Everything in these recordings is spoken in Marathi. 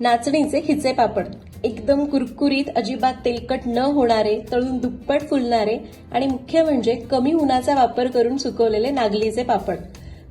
नाचणीचे खिचे पापड. एकदम कुरकुरीत अजिबात तेलकट न होणारे तळून दुप्पट फुलणारे आणि मुख्य म्हणजे कमी उन्हाचा वापर करून सुकवलेले नागलीचे पापड.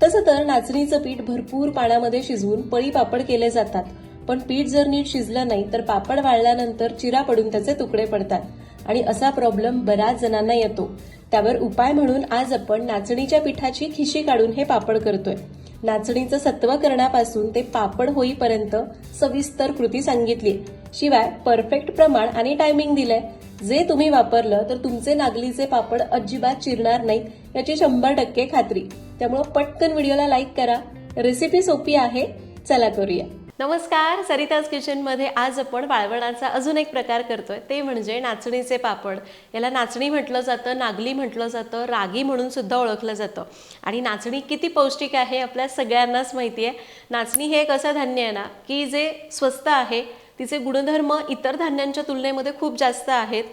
तसं तर नाचणीचं पीठ भरपूर पाण्यामध्ये शिजवून पळी पापड केले जातात. पण पीठ जर नीट शिजलं नाही तर पापड वाळल्यानंतर चिरा पडून त्याचे तुकडे पडतात. आणि असा प्रॉब्लेम बऱ्याच जणांना येतो. त्यावर उपाय म्हणून आज आपण नाचणीच्या पिठाची खिशी काढून हे पापड करतोय. नाचणीचं सत्व करण्यापासून ते पापड होईपर्यंत सविस्तर कृती सांगितली. शिवाय परफेक्ट प्रमाण आणि टायमिंग दिलंय. जे तुम्ही वापरलं तर तुमचे नागलीचे पापड अजिबात चिरणार नाहीत याची शंभर टक्के खात्री. त्यामुळे पटकन व्हिडिओला लाईक करा. रेसिपी सोपी आहे. चला करूया. नमस्कार सरिताज किचनमध्ये आज आपण वाळवणाचा अजून एक प्रकार करतोय. ते म्हणजे नाचणीचे पापड. याला नाचणी म्हटलं जातं नागली म्हटलं जातं रागी म्हणून सुद्धा ओळखलं जातं. आणि नाचणी किती पौष्टिक आहे आपल्या सगळ्यांनाच माहिती आहे नाचणी हे एक असं धान्य आहे ना की जे स्वस्त आहे तिचे गुणधर्म इतर धान्यांच्या तुलनेमध्ये खूप जास्त आहेत.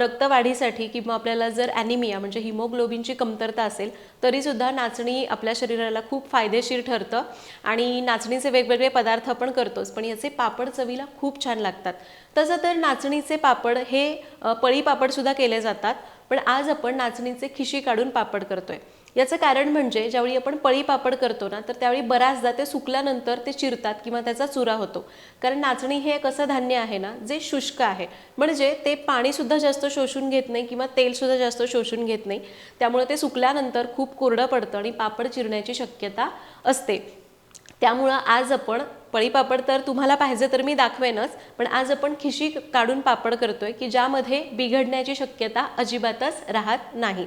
रक्तवाढीसाठी किंवा आपल्याला जर ॲनिमिया म्हणजे हिमोग्लोबिनची कमतरता असेल तरीसुद्धा नाचणी आपल्या शरीराला खूप फायदेशीर ठरतं. आणि नाचणीचे वेगवेगळे पदार्थ आपण करतोच पण याचे पापड चवीला खूप छान लागतात. तसं तर नाचणीचे पापड हे पळी पापडसुद्धा केले जातात पण आज आपण नाचणीचे खिशी काढून पापड करतोय. याचं कारण म्हणजे ज्यावेळी आपण पळी पापड करतो ना तर त्यावेळी बऱ्याचदा ते सुकल्यानंतर ते चिरतात किंवा त्याचा चुरा होतो. कारण नाचणी हे एक असं धान्य आहे ना जे शुष्क आहे. म्हणजे ते पाणीसुद्धा जास्त शोषून घेत नाही किंवा तेलसुद्धा जास्त शोषून घेत नाही. त्यामुळे ते सुकल्यानंतर खूप कोरडं पडतं आणि पापड चिरण्याची शक्यता असते. त्यामुळं आज आपण पळीपापड तर तुम्हाला पाहिजे तर मी दाखवेनच पण आज आपण खिशी काढून पापड करतोय की ज्यामध्ये बिघडण्याची शक्यता अजिबातच राहत नाही.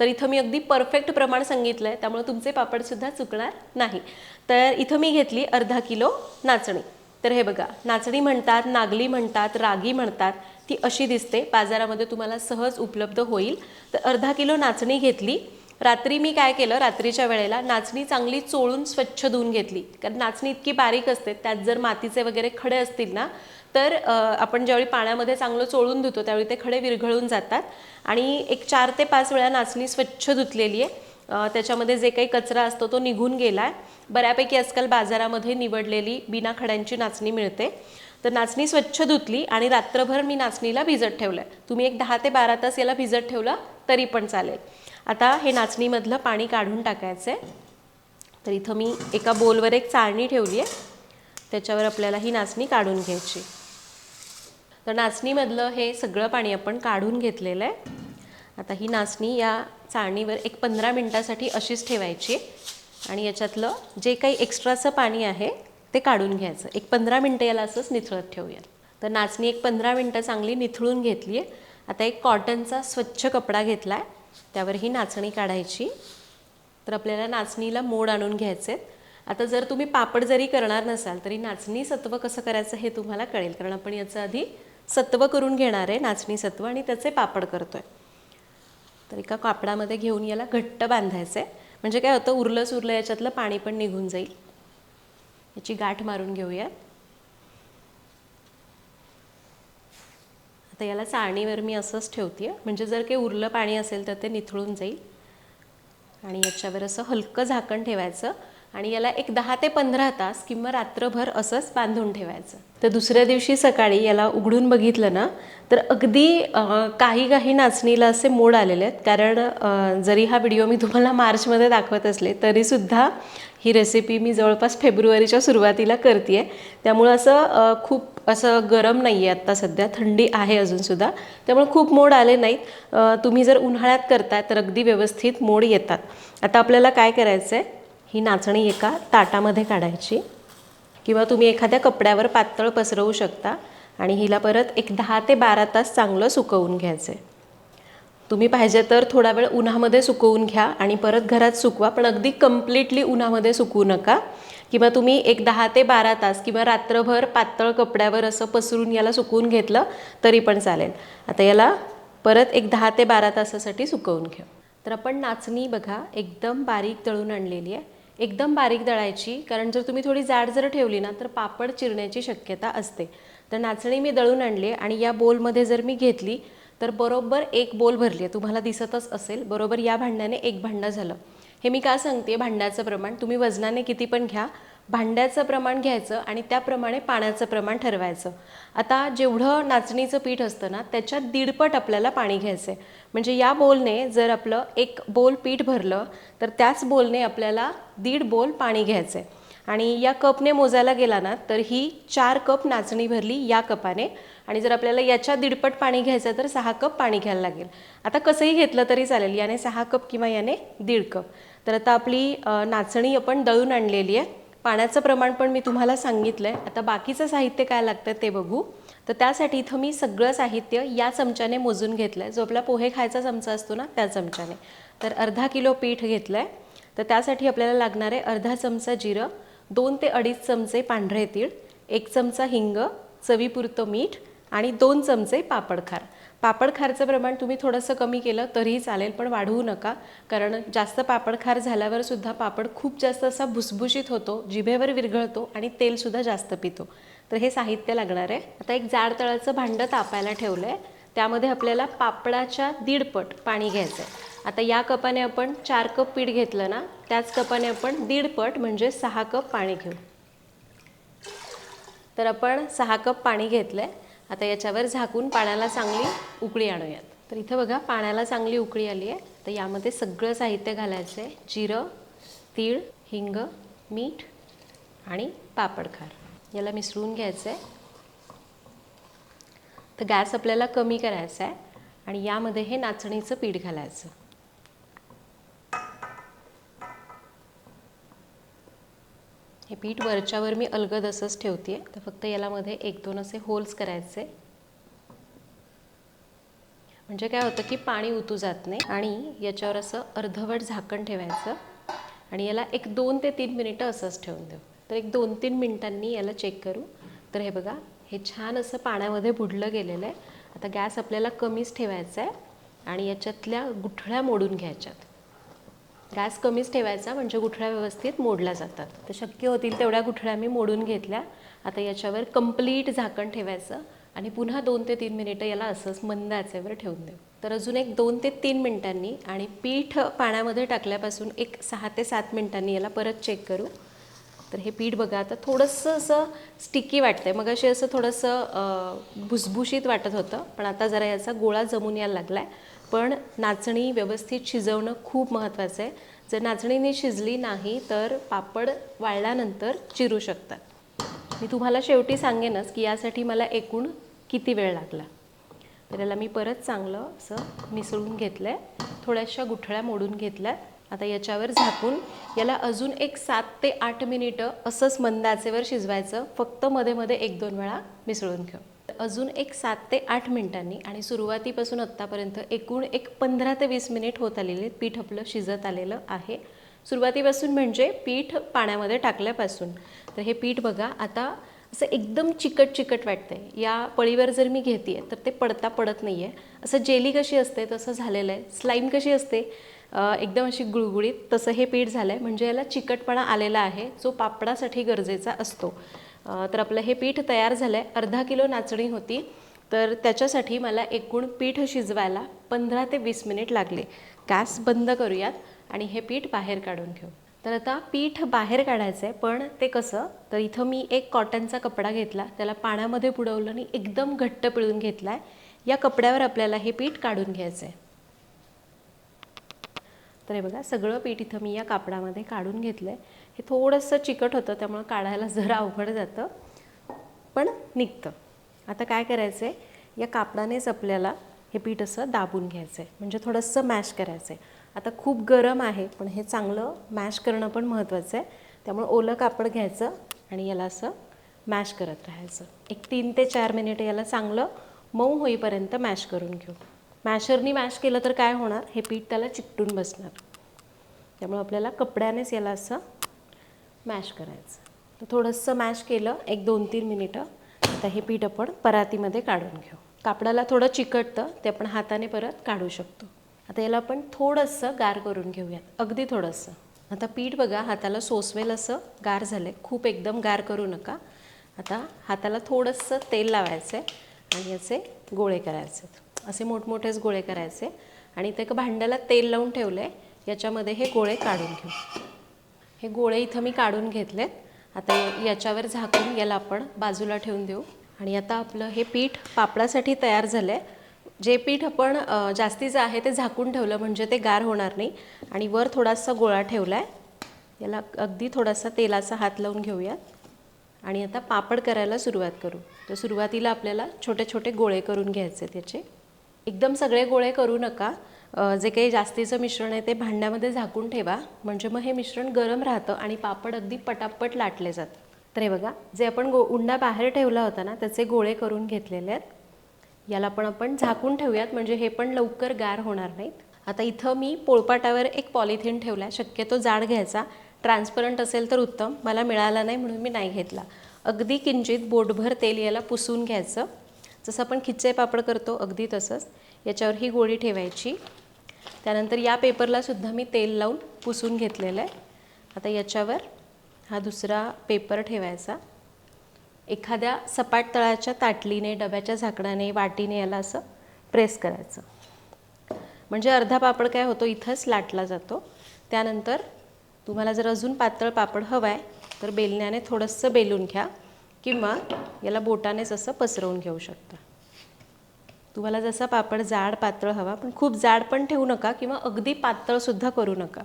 तर इथं मी अगदी परफेक्ट प्रमाण सांगितलं आहे त्यामुळे तुमचे पापडसुद्धा चुकणार नाही. तर इथं मी घेतली अर्धा किलो नाचणी. तर हे बघा नाचणी म्हणतात नागली म्हणतात रागी म्हणतात ती अशी दिसते. बाजारामध्ये तुम्हाला सहज उपलब्ध होईल. तर अर्धा किलो नाचणी घेतली. रात्री मी काय केलं रात्रीच्या वेळेला नाचणी चांगली चोळून स्वच्छ धुवून घेतली. कारण नाचणी इतकी बारीक असते त्यात जर मातीचे वगैरे खडे असतील ना तर आपण ज्यावेळी पाण्यामध्ये चांगलं चोळून धुतो त्यावेळी ते खडे विरघळून जातात. आणि एक चार ते पाच वेळा नाचणी स्वच्छ धुतलेली आहे. त्याच्यामध्ये जे काही कचरा असतो तो निघून गेला आहे बऱ्यापैकी आजकाल बाजारामध्ये निवडलेली बिना खड्यांची नाचणी मिळते. तर नाचणी स्वच्छ धुतली आणि रात्रभर मी नाचणीला भिजत ठेवलं आहे तुम्ही एक दहा ते बारा तास याला भिजत ठेवलं तरी पण चालेल. आता हे नाचणीमधलं पाणी काढून टाकायचं आहे तर इथं मी एका बोलवर एक चाळणी ठेवली आहे त्याच्यावर आपल्याला ही नाचणी काढून घ्यायची. तर नाचणीमधलं हे सगळं पाणी आपण काढून घेतलेलं आहे आता ही नाचणी या चाळणीवर एक पंधरा मिनटासाठी अशीच ठेवायची आणि याच्यातलं जे काही एक्स्ट्राचं पाणी आहे ते काढून घ्यायचं. एक पंधरा मिनटं याला असंच निथळत ठेवूया तर नाचणी एक पंधरा मिनटं चांगली निथळून घेतली आहे आता एक कॉटनचा स्वच्छ कपडा घेतला आहे त्यावर ही नाचणी काढायची. तर आपल्याला नाचणीला मोड आणून घ्यायचे आता जर तुम्ही पापड जरी करणार नसाल तरी नाचणी सत्व कसं करायचं हे तुम्हाला कळेल. कारण आपण याचं आधी सत्व करून घेणार आहे नाचणी सत्व आणि त्याचे पापड करतोय. तर एका कापडामध्ये घेऊन याला घट्ट बांधायचं आहे म्हणजे काय होतं उरलं सुरलं याच्यातलं पाणी पण निघून जाईल. याची गाठ मारून घेऊयात. आता याला चाळणीवर मी असंच ठेवते म्हणजे जर काही उरलं पाणी असेल तर ते निथळून जाईल. आणि याच्यावर असं हलकं झाकण ठेवायचं. आणि याला एक दहा ते पंधरा तास किंवा रात्रभर असंच बांधून ठेवायचं. तर दुसऱ्या दिवशी सकाळी याला उघडून बघितलं ना तर अगदी काही काही नाचणीला असे मोड आलेले आहेत. कारण जरी हा व्हिडिओ मी तुम्हाला मार्चमध्ये दाखवत असले तरीसुद्धा ही रेसिपी मी जवळपास फेब्रुवारीच्या सुरुवातीला करते आहे त्यामुळं असं खूप असं गरम नाही आहे आत्ता सध्या. थंडी आहे अजूनसुद्धा त्यामुळे खूप मोड आले नाहीत. तुम्ही जर उन्हाळ्यात करताय तर अगदी व्यवस्थित मोड येतात. आता आपल्याला काय करायचं आहे ही नाचणी एका ताटामध्ये काढायची. किंवा तुम्ही एखाद्या कपड्यावर पातळ पसरवू शकता आणि हिला परत एक दहा ते बारा तास चांगलं सुकवून घ्यायचं. आहे तुम्ही पाहिजे तर थोडा वेळ उन्हामध्ये सुकवून घ्या आणि परत घरात सुकवा पण अगदी कम्प्लिटली उन्हामध्ये सुकवू नका. किंवा तुम्ही एक दहा ते बारा तास किंवा रात्रभर पातळ कपड्यावर असं पसरून याला सुकवून घेतलं तरी पण चालेल. आता याला परत एक दहा ते बारा तासासाठी सुकवून घ्या. तर आपण नाचणी बघा एकदम बारीक तळून आणलेली आहे. एकदम बारीक दळायची कारण जर तुम्ही थोडी जाड जर ठेवली ना तर पापड चिरण्याची शक्यता असते. तर नाचणी मी दळून आणली आणि या बोलमध्ये जर मी घेतली तर बरोबर एक बोल भरली आहे. तुम्हाला दिसतच असेल बरोबर या भांड्याने एक भांडं झालं. हे मी का सांगते? भांड्याचं प्रमाण तुम्ही वजनाने किती पण घ्या भांड्याचं प्रमाण घ्यायचं आणि त्याप्रमाणे पाण्याचं प्रमाण ठरवायचं. आता जेवढं नाचणीचं पीठ असतं ना त्याच्यात दीडपट आपल्याला पाणी घ्यायचं आहे म्हणजे या बोलने जर आपलं एक बोल पीठ भरलं तर त्याच बोलने आपल्याला दीड बोल पाणी घ्यायचं आहे आणि या कपने मोजायला गेला ना तर ही चार कप नाचणी भरली या कपाने. आणि जर आपल्याला याच्या दीडपट पाणी घ्यायचं तर सहा कप पाणी घ्यायला लागेल. आता कसंही घेतलं तरी चालेल याने सहा कप किंवा याने दीड कप. तर आता आपली नाचणी आपण दळून आणलेली आहे. पाण्याचं प्रमाण पण मी तुम्हाला सांगितलं आहे आता बाकीचं साहित्य काय लागतं ते बघू. तर त्यासाठी इथं मी सगळं साहित्य या चमच्याने मोजून घेतलं आहे जो आपला पोहे खायचा चमचा असतो ना त्या चमच्याने. तर अर्धा किलो पीठ घेतलं आहे तर त्यासाठी आपल्याला लागणार आहे अर्धा चमचा जिरं दोन ते अडीच चमचे पांढरे तीळ एक चमचा हिंग चवीपुरतं मीठ आणि दोन चमचे पापडखार. पापड खारचं प्रमाण तुम्ही थोडंसं कमी केलं तरीही चालेल पण वाढवू नका. कारण जास्त पापडखार झाल्यावर सुद्धा पापड खूप जास्त असा भुसभुशीत होतो जिभेवर विरघळतो आणि तेलसुद्धा जास्त पितो. तर हे साहित्य लागणार आहे. आता एक जाड तळाचं भांडं तापायला ठेवलं आहे त्यामध्ये आपल्याला पापडाच्या दीडपट पाणी घ्यायचं आहे आता या कपाने आपण चार कप पीठ घेतलं ना त्याच कपाने आपण दीड पट म्हणजे सहा कप पाणी घेऊ. तर आपण सहा कप पाणी घेतलं आहे आता याच्यावर झाकून पाण्याला चांगली उकळी आणूयात. तर इथं बघा पाण्याला चांगली उकळी आली आहे. तर यामध्ये सगळं साहित्य घालायचं आहे जिरं तीळ हिंग मीठ आणि पापडखार. याला मिसळून घ्यायचं आहे तर गॅस आपल्याला कमी करायचा आहे आणि यामध्ये हे नाचणीचं पीठ घालायचं. हे पीठ वरच्यावर मी अलगद असंच ठेवते आहे तर फक्त याला मध्ये एक दोन असे होल्स करायचे. म्हणजे काय होतं की पाणी उतू जात नाही आणि याच्यावर असं अर्धवट झाकण ठेवायचं. आणि याला एक दोन ते तीन मिनिटं असंच ठेवून देऊ. तर एक दोन तीन मिनिटांनी याला चेक करू. तर हे बघा हे छान असं पाण्यामध्ये बुडलं गेलेलं आहे. आता गॅस आपल्याला कमीच ठेवायचा आहे आणि याच्यातल्या गुठळ्या मोडून घ्यायच्यात. गॅस कमीच ठेवायचा म्हणजे गुठळ्या व्यवस्थित मोडल्या जातात. तर शक्य होतील तेवढ्या गुठळ्या मी मोडून घेतल्या. आता याच्यावर कंप्लीट झाकण ठेवायचं आणि पुन्हा दोन ते तीन मिनिटं याला असंच मंद आचेवर ठेवून देऊ. तर अजून एक दोन ते तीन मिनिटांनी आणि पीठ पाण्यामध्ये टाकल्यापासून एक सहा ते सात मिनिटांनी याला परत चेक करू. तर हे पीठ बघा आता थोडंसं असं स्टिकी वाटतंय. मग अशी असं थोडंसं भुसभुशीत वाटत होतं पण आता जरा याचा गोळा जमून यायला लागला आहे पण नाचणी व्यवस्थित शिजवणं खूप महत्त्वाचं आहे. जर नाचणीने शिजली नाही तर पापड वाळल्यानंतर चिरू शकतात. मी तुम्हाला शेवटी सांगेनच की यासाठी मला एकूण किती वेळ लागला. तर याला मी परत चांगलं असं मिसळून घेतलं आहे थोड्याशा गुठळ्या मोडून घेतल्या आता याच्यावर झाकून याला अजून एक सात ते आठ मिनिटं असंच मंदाचेवर शिजवायचं. फक्त मध्ये मध्ये एक दोन वेळा मिसळून घेऊ. अजून एक सात ते आठ मिनिटांनी आणि सुरुवातीपासून आत्तापर्यंत एकूण एक पंधरा ते वीस मिनिट होत आलेले पीठ आपलं शिजत आलेलं आहे. सुरुवातीपासून म्हणजे पीठ पाण्यामध्ये टाकल्यापासून. तर हे पीठ बघा आता असं एकदम चिकट चिकट वाटतंय. या पळीवर जर मी घेते तर ते पडता पडत नाही आहे असं जेली कशी असते तसं झालेलं आहे. स्लाईम कशी असते एकदम अशी गुळगुळीत तसं हे पीठ झालं आहे म्हणजे याला चिकटपणा आलेला आहे जो पापडासाठी गरजेचा असतो. तर आपलं हे पीठ तयार झालं आहे अर्धा किलो नाचणी होती. तर त्याच्यासाठी मला एकूण पीठ शिजवायला पंधरा ते वीस मिनिट लागले. गॅस बंद करूयात आणि हे पीठ बाहेर काढून घेऊ. तर आता पीठ बाहेर काढायचं आहे पण ते कसं? तर इथं मी एक कॉटनचा कपडा घेतला. त्याला पाण्यामध्ये बुडवलं आणि एकदम घट्ट पिळून घेतला आहे या कपड्यावर आपल्याला हे पीठ काढून घ्यायचं आहे तर हे बघा सगळं पीठ इथं मी या कापडामध्ये काढून घेतलं आहे हे थोडंसं चिकट होतं त्यामुळं काढायला जरा अवघड जातं. पण निघतं. आता काय करायचं आहे या कापडानेच आपल्याला हे पीठ असं दाबून घ्यायचं आहे म्हणजे थोडंसं मॅश करायचं आहे आता खूप गरम आहे पण हे चांगलं मॅश करणं पण महत्त्वाचं आहे त्यामुळे ओलं कापड घ्यायचं आणि याला असं मॅश करत राहायचं. एक तीन ते चार मिनिटं याला चांगलं मऊ होईपर्यंत मॅश करून घेऊ. मॅशरनी मॅश केलं तर काय होणार? हे पीठ त्याला चिकटून बसणार. त्यामुळे आपल्याला कपड्यानेच याला असं मॅश करायचं. तर थोडंसं मॅश केलं एक दोन तीन मिनिटं. आता हे पीठ आपण परातीमध्ये काढून घेऊ. कापडाला थोडं चिकटतं ते आपण हाताने परत काढू शकतो. आता याला आपण थोडंसं गार करून घेऊयात अगदी थोडंसं. आता पीठ बघा हाताला सोसवेल असं गार झालं आहे खूप एकदम गार करू नका. आता हाताला थोडंसं तेल लावायचं आहे आणि याचे गोळे करायचे असे मोठमोठेच गोळे करायचे. आणि ते एका भांड्याला तेल लावून ठेवलं आहे याच्यामध्ये हे गोळे काढून घेऊ. हे गोळे इथं मी काढून घेतलेत. आता याच्यावर झाकून याला आपण बाजूला ठेवून देऊ. आणि आता आपलं हे पीठ पापडासाठी तयार झालं आहे जे पीठ आपण जास्तीचं आहे ते झाकून ठेवलं म्हणजे ते गार होणार नाही. आणि वर थोडासा गोळा ठेवला आहे याला अगदी थोडासा तेलाचा हात लावून घेऊयात. आणि आता पापड करायला सुरुवात करू. तर सुरुवातीला आपल्याला छोटे छोटे गोळे करून घ्यायचे त्याचे. एकदम सगळे गोळे करू नका. जे काही जास्तीचं मिश्रण आहे ते भांड्यामध्ये झाकून ठेवा. म्हणजे मग हे मिश्रण गरम राहतं आणि पापड अगदी पटापट लाटले जातात. तर हे बघा जे आपण गो उंडा बाहेर ठेवला होता ना त्याचे गोळे करून घेतलेले आहेत. याला पण आपण झाकून ठेवूयात म्हणजे हे पण लवकर गार होणार नाहीत. आता इथं मी पोळपाटावर एक पॉलिथिन ठेवला आहे. शक्यतो जाड घ्यायचा. ट्रान्सपरंट असेल तर उत्तम. मला मिळाला नाही म्हणून मी नाही घेतला. अगदी किंचित बोटभर तेल याला पुसून घ्यायचं. जसं आपण खिच्चे पापड करतो अगदी तसंच. याच्यावर ही गोळी ठेवायची. त्यानंतर या पेपरला सुद्धा मी तेल लावून पुसून घेतलेलं आहे. आता याच्यावर हा दुसरा पेपर ठेवायचा. एखाद्या सपाट तळाच्या ताटलीने डब्याच्या झाकणाने वाटीने याला असं प्रेस करायचं. म्हणजे अर्धा पापड काय होतो इथंच लाटला जातो. त्यानंतर तुम्हाला जर अजून पातळ पापड हवा आहे तर बेलण्याने थोडंसं बेलून घ्या किंवा याला बोटानेच असं पसरवून घेऊ शकता. तुम्हाला जसा पापड जाड पातळ हवा पण खूप जाड पण ठेवू नका किंवा अगदी पातळसुद्धा करू नका.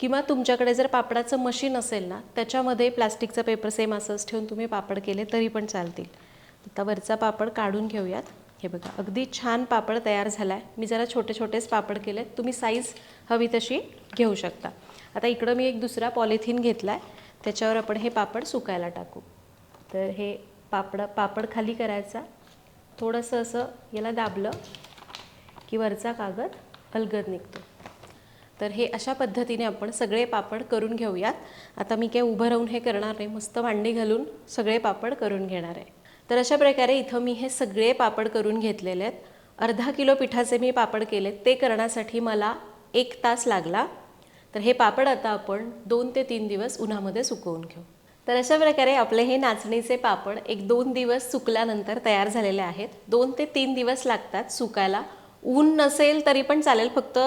किंवा तुमच्याकडे जर पापडाचं मशीन असेल ना त्याच्यामध्ये प्लास्टिकचा पेपर सेम असंच ठेवून तुम्ही पापड केले तरी पण चालतील. आता वरचा पापड काढून घेऊयात. हे बघा अगदी छान पापड तयार झाला आहे मी जरा छोटे छोटेच पापड केले तुम्ही साईज हवी तशी घेऊ शकता. आता इकडं मी एक दुसरा पॉलिथिन घेतला आहे त्याच्यावर आपण हे पापड सुकायला टाकू. तर हे पापड पापड खाली करायचा. थोडंसं असं याला दाबलं की वरचा कागद अलगद निघतो. तर हे अशा पद्धतीने आपण सगळे पापड करून घेऊयात. आता मी काय उभं राहून हे करणार नाही मस्त मांडी घालून सगळे पापड करून घेणार आहे. तर अशा प्रकारे इथं मी हे सगळे पापड करून घेतलेले आहेत. अर्धा किलो पिठाचे मी पापड केले ते करण्यासाठी मला एक तास लागला. तर हे पापड आता आपण दोन ते तीन दिवस उन्हामध्ये सुकवून घेऊ. तर अशा प्रकारे आपले हे नाचणीचे पापड एक दोन दिवस सुकल्यानंतर तयार झालेले आहेत. दोन ते तीन दिवस लागतात सुकायला. ऊन नसेल तरी पण चालेल. फक्त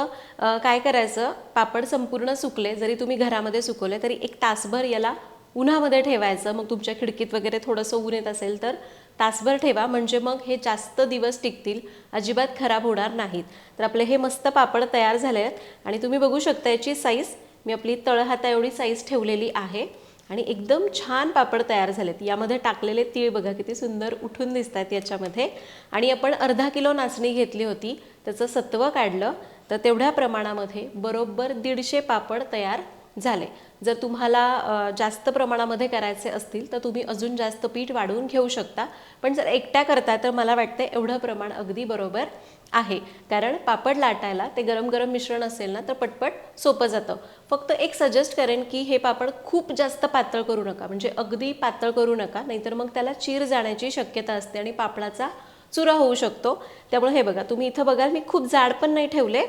काय करायचं? पापड संपूर्ण सुकले. जरी तुम्ही घरामध्ये सुकवले तरी एक तासभर याला उन्हामध्ये ठेवायचं. मग तुमच्या खिडकीत वगैरे थोडंसं ऊन येत असेल तर तासभर ठेवा. म्हणजे मग हे जास्त दिवस टिकतील. अजिबात खराब होणार नाहीत. तर आपले हे मस्त पापड तयार झाले आहेत आणि तुम्ही बघू शकता याची साईज मी आपली तळहाता एवढी साईज ठेवलेली आहे. आणि एकदम छान पापड तयार झालेत. यामध्ये टाकलेले तीळ बघा किती सुंदर उठून दिसत आहेत याच्यामध्ये. आणि आपण अर्धा किलो नाचणी घेतली होती त्याचं सत्व काढलं तर तेवढ्या प्रमाणामध्ये बरोबर दीडशे पापड तयार झाले. जर तुम्हाला जास्त प्रमाणामध्ये करायचे असतील तर तुम्ही अजून जास्त पीठ वाढवून घेऊ शकता. पण जर एकट्या करता तर मला वाटतं एवढं प्रमाण अगदी बरोबर आहे. कारण पापड लाटायला ते गरम गरम मिश्रण असेल ना तर पटपट सोपं जातं. फक्त एक सजेस्ट करेन की हे पापड खूप जास्त पातळ करू नका. म्हणजे अगदी पातळ करू नका नाहीतर मग त्याला चीर जाण्याची शक्यता असते आणि पापडाचा चुरा होऊ शकतो. त्यामुळे हे बघा तुम्ही इथं बघाल मी खूप जाड पण नाही ठेवले.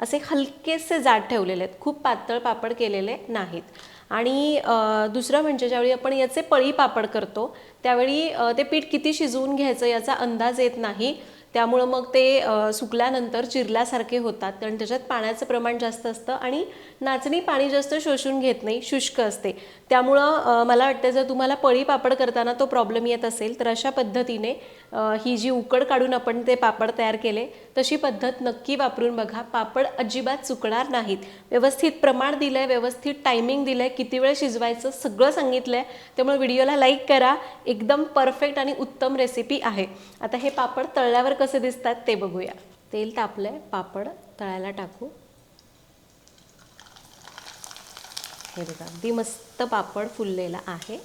असे हलकेसे जाड ठेवलेले आहेत. खूप पातळ पापड केलेले नाहीत. आणि दुसरं म्हणजे ज्यावेळी आपण याचे पळी पापड करतो त्यावेळी ते पीठ किती शिजवून घ्यायचं याचा अंदाज येत नाही. त्यामुळं मग ते सुकल्यानंतर चिरल्यासारखे होतात. आणि त्याच्यात पाण्याचं प्रमाण जास्त असतं आणि नाचणी पाणी जास्त शोषून घेत नाही शुष्क असते. त्यामुळं मला वाटतं जर तुम्हाला पळी पापड करताना तो प्रॉब्लेम येत असेल तर अशा पद्धतीने ही जी उकड काढून आपण ते पापड तयार केले तशी पद्धत नक्की वापरून बघा. पापड अजिबात चुकणार नाहीत. व्यवस्थित प्रमाण दिलं आहे व्यवस्थित टायमिंग दिलं आहे किती वेळ शिजवायचं सगळं सांगितलं आहे त्यामुळे व्हिडिओला लाईक करा. एकदम परफेक्ट आणि उत्तम रेसिपी आहे. आता हे पापड तळल्यावर कसे दिसतात ते बघूया. तेल तापलं आहे पापड तळायला टाकू. हे बघा अगदी मस्त पापड फुललेला आहे.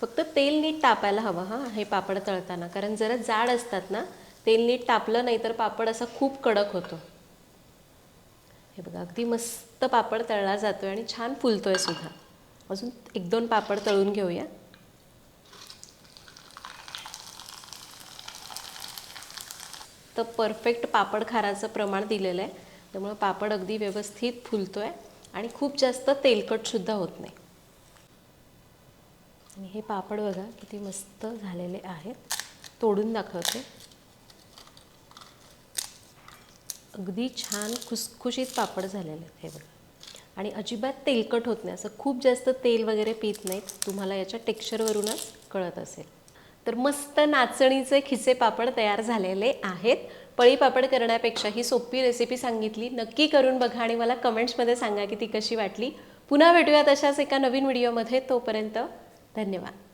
फक्त तेल नीट तापायला हवं हां हे पापड तळताना. कारण जरा जाड असतात ना तेल नीट तापलं नाही तर पापड असा खूप कडक होतो. हे बघा अगदी मस्त पापड तळला जातोय आणि छान फुलतोय सुद्धा. अजून एक दोन पापड तळून घेऊया. तर परफेक्ट पापड खाराचं प्रमाण दिलेलं आहे. त्यामुळे पापड अगदी व्यवस्थित फुलतो आहे आणि खूप जास्त तेलकटसुद्धा होत नाही. आणि हे पापड बघा किती मस्त झालेले आहेत. तोडून दाखवते. अगदी छान खुसखुशीत पापड झालेले आहेत हे बघा. आणि अजिबात तेलकट होत नाही. असं खूप जास्त तेल वगैरे पित नाहीत. तुम्हाला याच्या टेक्स्चरवरूनच कळत असेल. तर मस्त नाचणीचे खिसे पापड तयार झालेले आहेत. पळी पापड करण्यापेक्षा ही सोपी रेसिपी सांगितली. नक्की करून बघा आणि मला कमेंट्समध्ये सांगा की ती कशी वाटली. पुन्हा भेटूयात अशाच एका नवीन व्हिडिओमध्ये तोपर्यंत धन्यवाद.